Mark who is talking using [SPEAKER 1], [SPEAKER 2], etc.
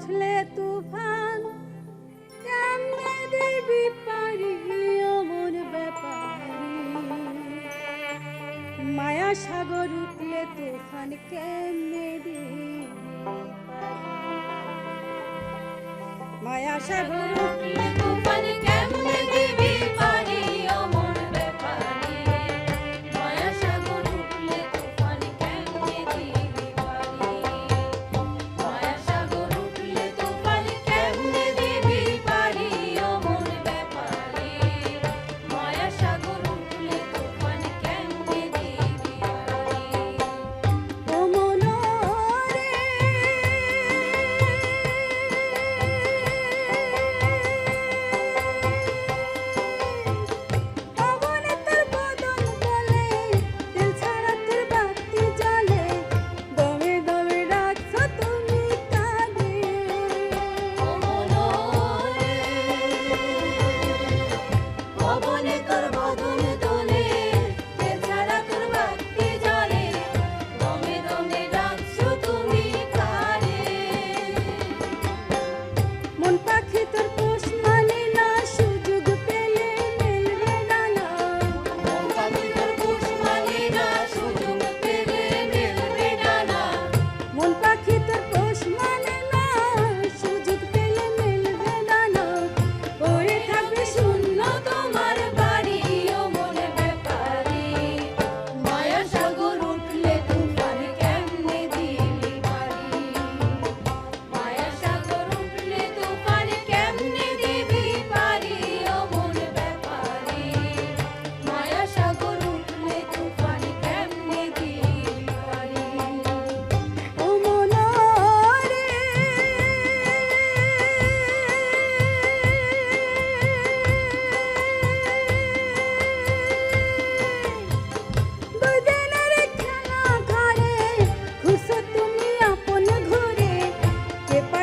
[SPEAKER 1] উঠলে তুফান কেমনে দিবি পারি অমন ব্যাপারি। মায়া সাগর উঠলে তুফান কেমনে দিবি মায়া সাগর
[SPEAKER 2] উঠলে তুফান কেমনে